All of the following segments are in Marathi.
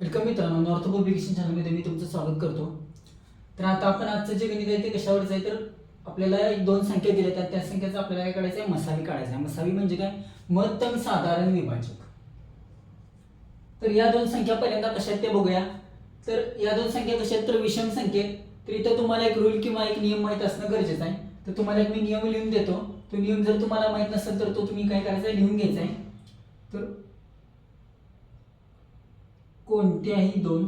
वेलकम मित्रांनो नॉर्थ पब्लिकेशन चॅनलमध्ये मी तुमचं स्वागत करतो. तर आता आपण आजचं जे गणित आहे ते कशावरच आहे? तर आपल्याला एक दोन संख्या दिल्या आहेत त्या संख्येचं आपल्याला काय काढायचं आहे? मसावी काढायचं आहे. मसावी म्हणजे काय? महत्तम साधारण विभाजक. तर या दोन संख्या पहिल्यांदा कशा आहेत ते बघूया. तर या दोन संख्या कशा आहेत? तर विषम संख्येत तर इथं तुम्हाला एक रूल किंवा एक नियम माहीत असणं गरजेचं आहे. तर तुम्हाला एक मी नियम लिहून देतो. तो नियम जर तुम्हाला माहीत नसेल तर तो तुम्ही काय करायचा आहे? लिहून घ्यायचा आहे. तर कोणत्याही दोन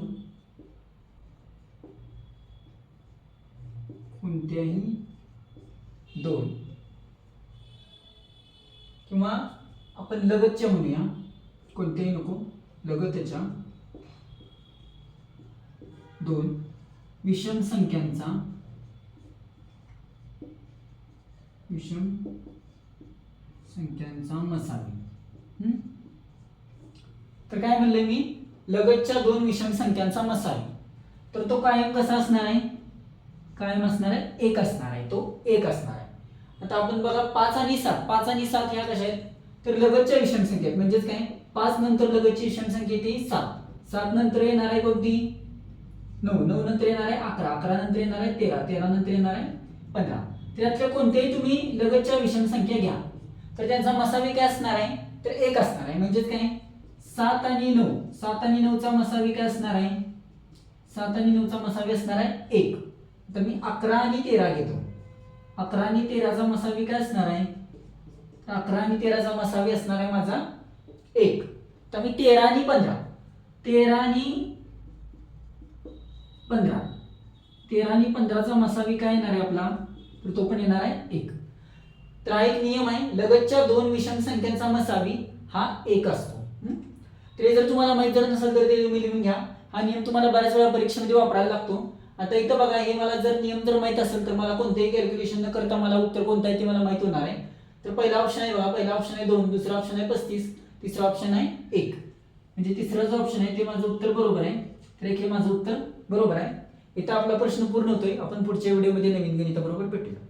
कोणत्याही दोन. किंवा आपण लगतच्या म्हणूया. कोणत्याही नको. लगतच्या दोन. विषम संख्यांचा विषम संख्यांचा मसावी हम्म? तर काय म्हणलंय मी? लगतच्या दोन विषम संख्यांचा मसावी तर तो कायम कसा असणार आहे? कायम असणार आहे? एक असणार आहे. तो एक असणार आहे. आता आपण बघा पाच आणि सात. पाच आणि सात ह्या कशा आहेत? तर लगतच्या विषम संख्या आहेत. म्हणजेच काय? पाच नंतर लगतची विषम संख्या येते सात. सात नंतर येणार आहे कोणती? नऊ. नऊ नंतर येणार आहे अकरा. अकरा नंतर येणार आहे तेरा. तेरा नंतर येणार आहे पंधरा. त्यातल्या कोणत्याही तुम्ही लगतच्या विषम संख्या घ्या. तर त्यांचा मसावी काय असणार आहे? तर एक असणार आहे. म्हणजेच काय? सात आणि नऊ. सात आणि नऊचा मसावी काय असणार आहे? सात आणि नऊचा मसावी असणार आहे एक. तर मी अकरा आणि तेरा घेतो. अकरा आणि तेराचा मसावी काय असणार आहे? अकरा आणि तेराचा मसावी असणार आहे माझा एक. तर मी तेरा आणि पंधरा. तेरा आणि पंधरा. तेरा आणि पंधराचा मसावी काय येणार आहे आपला? तर तो पण येणार आहे एक. तर हा एक नियम आहे. लगतच्या दोन विषम संख्यांचा मसावी हा एक असतो. ते तर हे जर तुम्हाला माहीत जर नसेल तर ते तुम्ही लिहून घ्या. हा नियम तुम्हाला बऱ्याच वेळा परीक्षेमध्ये वापरायला लागतो. आता इथं बघा हे मला जर नियम जर माहीत असेल तर मला कोणतेही कॅल्क्युलेशन न करता मला उत्तर कोणतं आहे ते मला माहीत होणार आहे. तर पहिला ऑप्शन आहे बघा पहिला ऑप्शन आहे दोन दुसरा ऑप्शन आहे पस्तीस तिसरा ऑप्शन आहे एक. म्हणजे तिसरा जो ऑप्शन आहे ते माझं उत्तर बरोबर आहे. तर एक हे माझं उत्तर बरोबर आहे. इथं आपला प्रश्न पूर्ण होतोय. आपण पुढच्या व्हिडिओमध्ये नवीन गणिताबरोबर भेटूया.